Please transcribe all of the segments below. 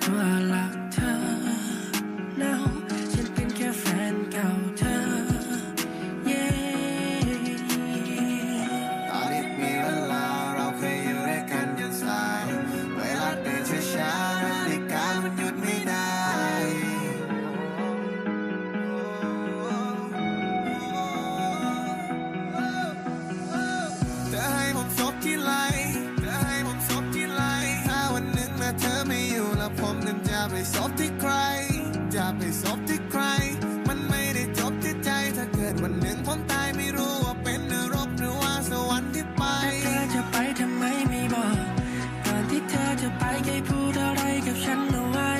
toi la terre. ไปเคยพูดอะไรกับฉันเอาไว้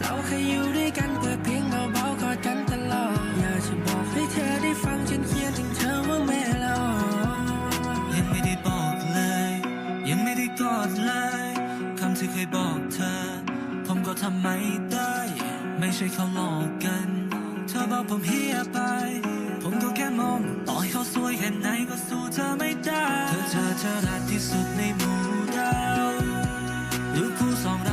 เราเคยอยู่ด้วยกันเพื่อเพียงเบาๆกอดกันตลอด อยากจะบอกให้เธอได้ฟังฉันเขียนถึงเธอว่าแม่เรายังไม่ได้บอกเลย ยังไม่ได้กอดเลยคำที่เคยบอกเธอ ผมก็ทำไม่ได้ ไม่ใช่เขาหลอกกัน เธอบอกผมเฮียไป ผมก็แค่มอง ต่อให้เขาสวยแค่ไหนก็สู้เธอไม่ได้ เธอเธอเธอรักที่สุดในมือ Sau.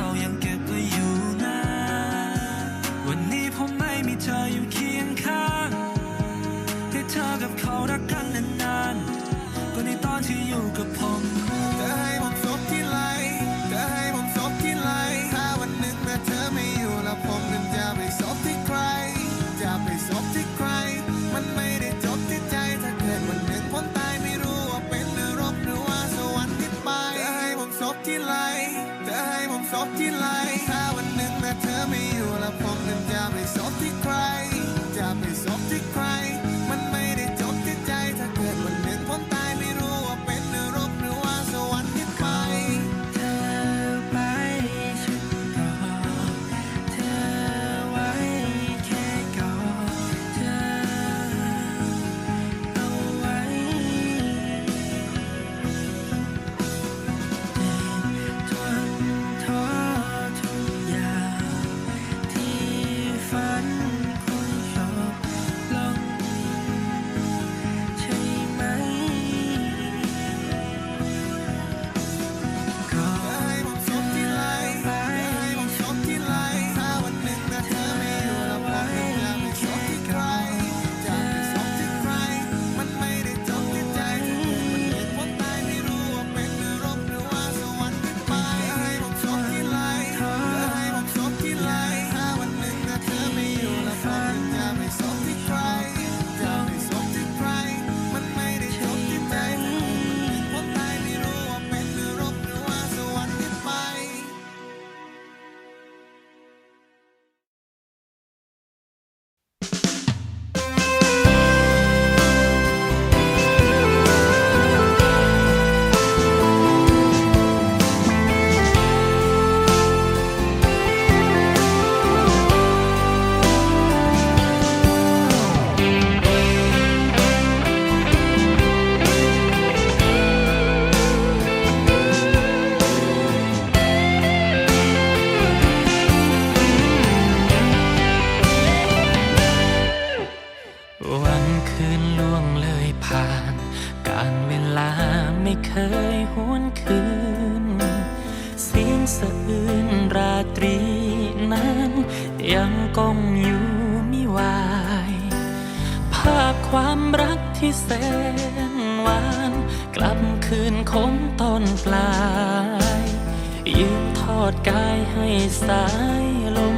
สายลม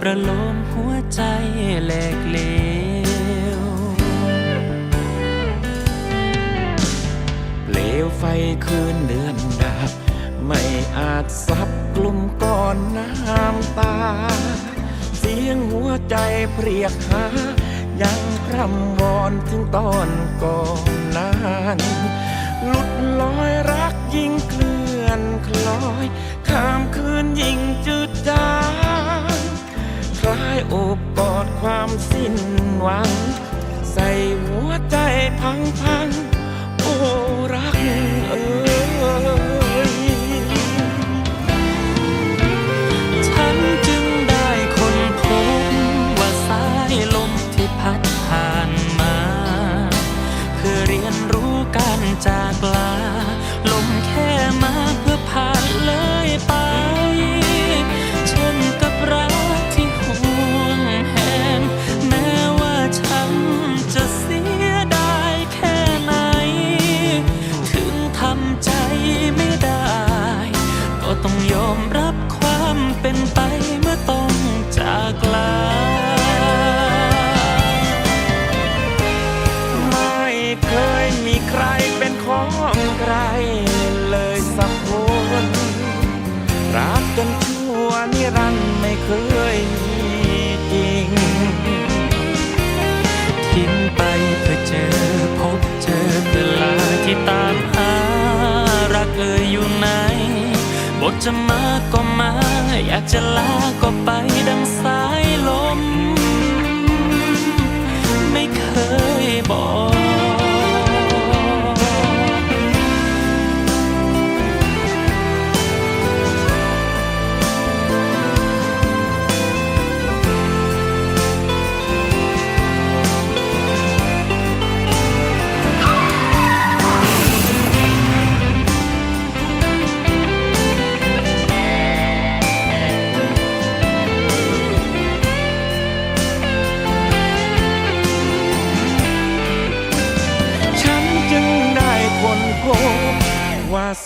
ประโลมหัวใจแหลกเลวเปลวไฟคืนเดือนดาบไม่อาจซับกลุ่มก่อนน้ำตา เสียงหัวใจเพรียกหา ยังคร่ำวอนถึงตอนก่อนนาน หลุดลอยรักยิ่งคลื่น นคล้อยข้ามคืนยิ่งจืดจางคลายอบกอดความสิ้นหวัง ใส่หัวใจพังพังโอ้รักเอ๋ยฉันจึงได้คนพบว่าสายลมที่พัดผ่านมา คือเรียนรู้การจากลา นิรันไม่เคยมีจริง ทิ้งไปเพื่อเจอพบเจอเวลาที่ตามหา รักเอ่ยอยู่ไหน บทจะมาก็มา อยากจะลาก็ไปดังสายลม ไม่เคยบอก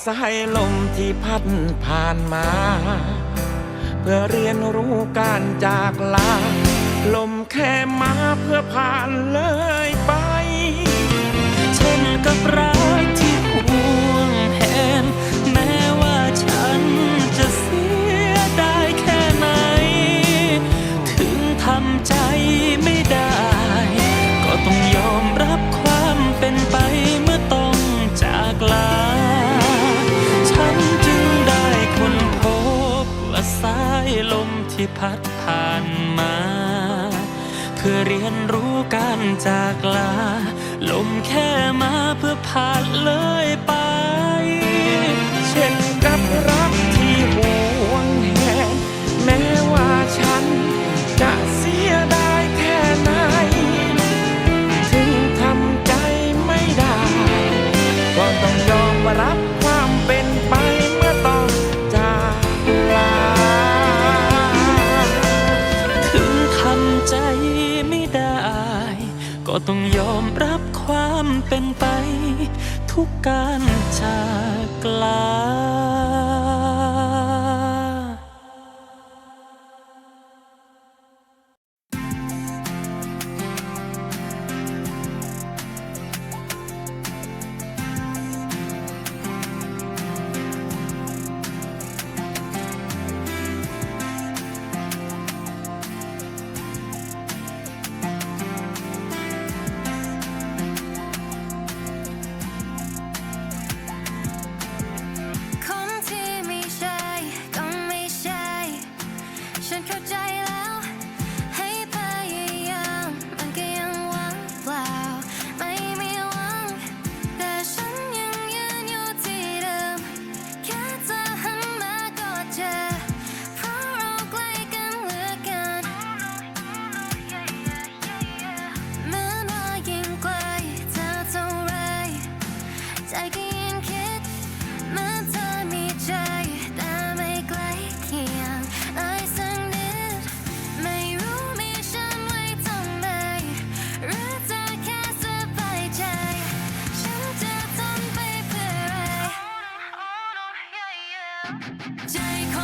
สายลมที่พัดผ่านมา เพื่อเรียนรู้การจากลา ลมแค่มาเพื่อผ่านเลยไป เช่นกับรักที่ห่วงแหนแม้ว่าฉันจะเสียได้แค่ไหน ถึงทำใจไม่ได้ ที่พัดผ่านมา เพื่อเรียนรู้การจากลา ลมแค่มาเพื่อผ่านเลยไป็ต้องยอมรับความเป็นไป ทุกการจากลา Take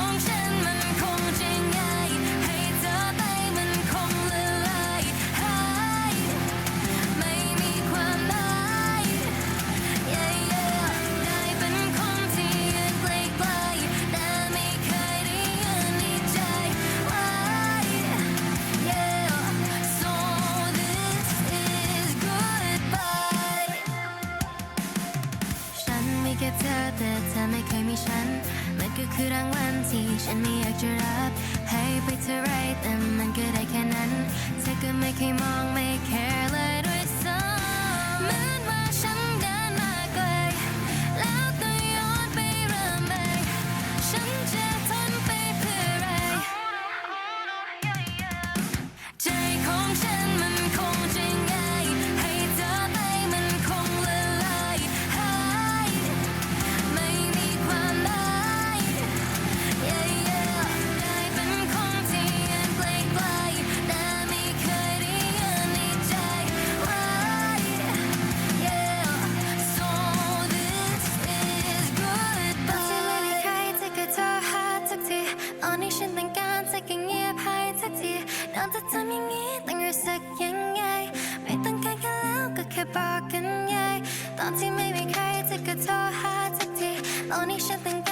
should think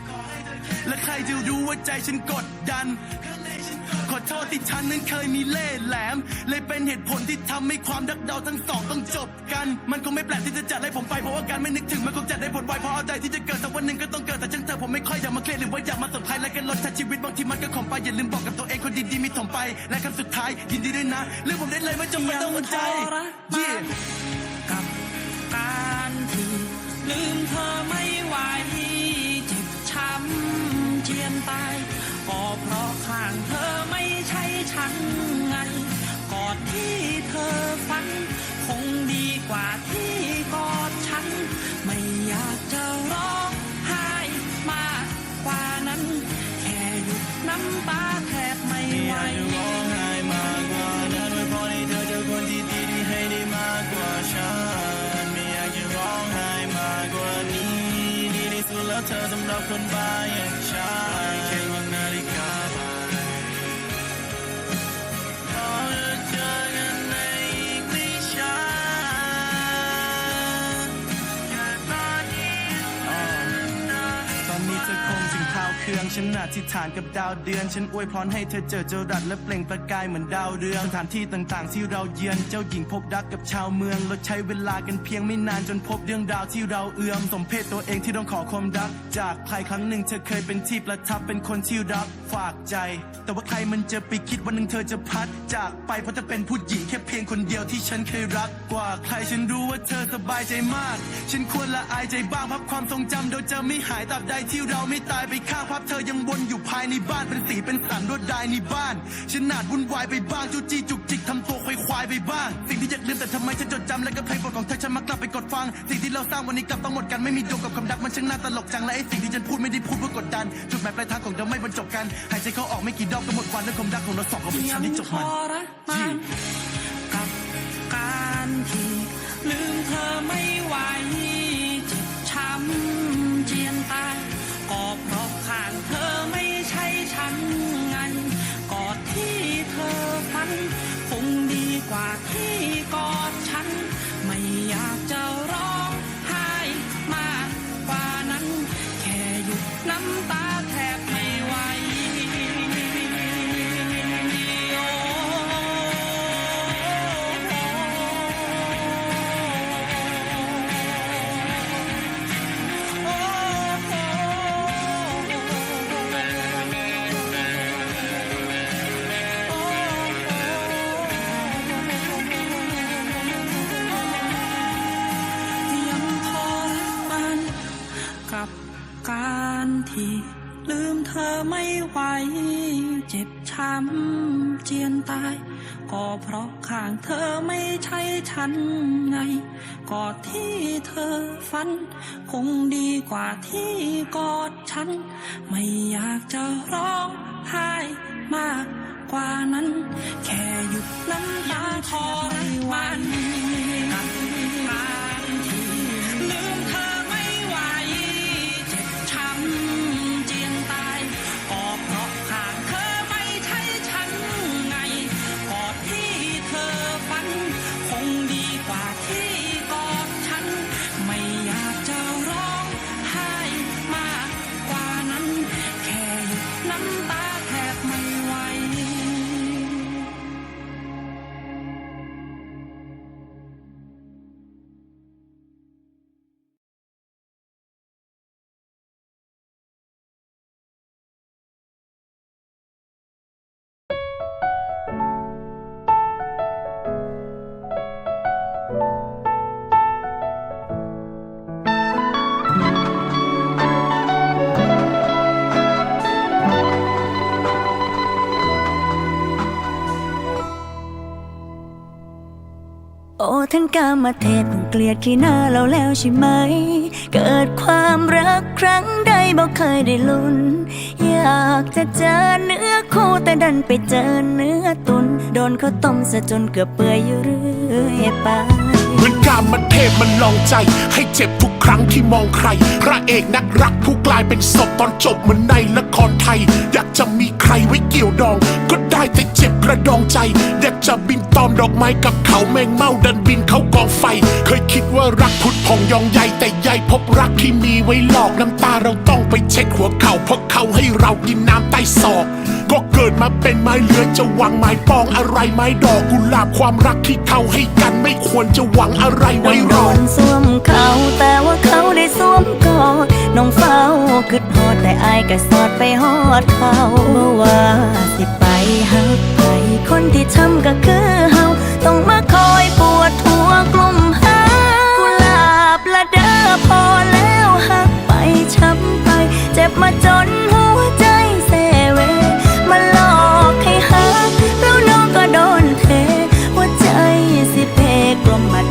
และใครจะรู้ว่าใจฉันกดดัน ขอโทษที่ฉันนั้นเคยมีเล่ห์แหลม เลยเป็นเหตุผลที่ทำให้ความรักเราทั้งสองต้องจบกัน มันคงไม่แปลกที่จะจัดให้ผมไปเพราะว่าการไม่นึกถึงมันคงจะได้ผลไวเพราะเอาใจที่จะเกิดสักวันหนึ่งก็ต้องเกิดแต่ช่างเธอผมไม่ค่อยอยากมาเครียดหรือว่าอยากมาสนใจและกันลดทัชีวิตบางทีมันก็ขมไปอย่าลืมบอกกับตัวเองคนดีๆมีถมไป และคำสุดท้ายยินดีด้วยนะเรื่องผมได้เลยไม่จำเป็นต้องหัวใจ yeah ใช่ฉันไงกอดที่เธอฝัน คงดีกว่าที่กอดฉัน ไม่อยากจะร้องไห้มากกว่านั้น แค่หยุดน้ำตาแทบไม่ไหวอยากจะร้องไห้มากกว่านั้นไม่เพราะที่เธอเจอคนที่ดีที่ให้ได้มากกว่าฉันไม่อยากจะร้องไห้มากกว่านี้ ดีที่สุดแล้วเธอสำหรับคนบ้าอย่าง ฉันอธิษฐานกับดาวเดือน ฉันอวยพรให้เธอเจอเจรัดและเปล่งประกายเหมือนดาวเรืองสถานที่ต่างๆ ที่เราเยือนเจ้าหญิงพบรักกับชาวเมืองเราใช้เวลากันเพียงไม่นานจนพบเรื่องราวที่เราเอื้อมสมเพศตัวเองที่ต้องขอความรัก จากใครครั้งหนึ่งเธอเคยเป็นที่ประทับเป็นคนที่รักฝากใจ แต่ว่าใครมันจะไปคิดวันหนึ่งเธอจะพัด จากไปเพราะจะเป็นผู้หญิงแค่เพียงคนเดียวที่ฉันเคยรักกว่าใครฉันรู้ว่าเธอสบายใจมาก ฉันควรละอายใจบ้างพับความทรงจำโดยจะไม่หายตราบใดที่เราไม่ตายไปข้างภาพเธอยังวนอยู่ภายในบ้านเป็นสีเป็นสันรวดลายในบ้านฉันนาดวุ่นวายไปบ้างจูจี้จุกจิกทำตัวควายควายๆไปบ้าง สิ่งที่อยากลืมแต่ทำไมฉันจดจำและก็เพลงโปรดของเธอฉันมักกลับไปกดฟัง สิ่งที่เราสร้างวันนี้กลับต้องหมดกันไม่มีดวงกับคำดักมันช่างน่าตลกจังและไอ้สิ่งที่ฉันพูดไม่ได้พูดเพื่อกดดัน จุดหมายปลายทางของเราไม่บรรจบกันหายใจเข้าออกไม่กี่ดอกก็หมดวันและความรักของเราสองก็เป็นฉันที่จบมันยังทรมานกับการที่ลืมเธอไม่ไหว ข้ ฉันไงกอดที่เธอฝัน คงดีกว่าที่กอดฉัน ไม่อยากจะร้องไห้มากกว่านั้น แค่หยุดน้ำตาทรมาน ท่านกามาเทศเพิ่งเกลียดขี้หน้าเราแล้วใช่ไหม เกิดความรักครั้งใดบอกเคยได้ลุ้น อยากจะเจอเนื้อคู่แต่ดันไปเจอเนื้อตุน โดนเขาต้มซะจนเกือบเปื่อยอยู่เรื่อยไป เหมือนกามมันเทพมันลองใจให้เจ็บทุก ครั้งที่มองใคร พระเอกนักรักผู้กลายเป็นศพตอนจบเหมือนในละครไทย อยากจะมีใครไว้เกี่ยวดอง ก็ได้แต่เจ็บกระดองใจ อยากจะบินตอมดอกไม้กับเขาแมงเม่าดันบินเข้ากองไฟ เคยคิดว่ารักพุดพองยองใหญ่แต่ใหญ่พบรักที่มีไว้หลอกน้ำตาเราต้องไปเช็ดหัวเข่าเพราะเขาให้เรากินน้ำใต้ศอก ก็เกิดมาเป็นไม้เลื้อยจะหวังไม้ปองอะไรไม้ดอกกุหลาบความรักที่เขาให้กันไม่ควรจะหวังอะไรไว้หรอกนสวมเขาแต่ว่าเขาได้สวมกอดน้องเฝ้าคิดฮอดแต่อายก็สอดไปฮอดเขาบ่อว่าสิไปหักไปคนที่ช้ำก็คือเฮาต้องมาคอยปวดหัวกลุ่มหากุหลาบละเด้อพอแล้วหักไปช้ำไป เจ็บมาจน เพ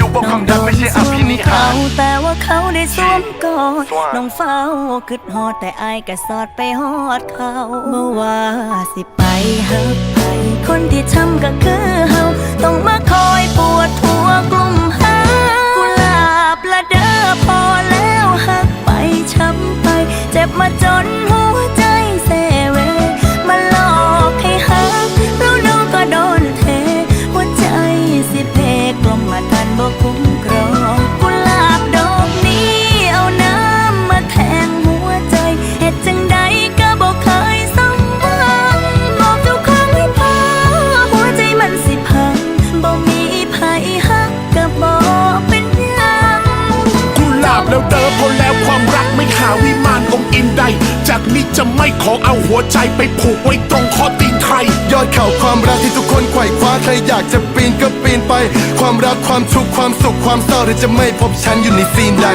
ด้ดูว่าความรักไม่ใช่อภินิหาร แต่ว่าเขาได้สวมกอดน้องเฝ้าคิดฮอดแต่อายก็สอดไปฮอดเขาเมื่อว่าสิไปหักไปคนที่ช้ำก็คือเฮาต้องมาคอยปวดหัวกลุ่มหากุหลาบละเด้อพอแล้วหักไปช้ำไป เจ็บมา แล้วเดิมพอแล้วความรักไม่หาวิมานองอินใด จากนี้จะไม่ขอเอาหัวใจไปผูกไว้ตรงคอตีนใคร ยอดเข่าความรักที่ทุกคนไขว่คว้าใครอยากจะปีนก็ปีนไป ความรักความทุกข์ความสุขความเศร้าเธอจะไม่พบฉันอยู่ในซีนใด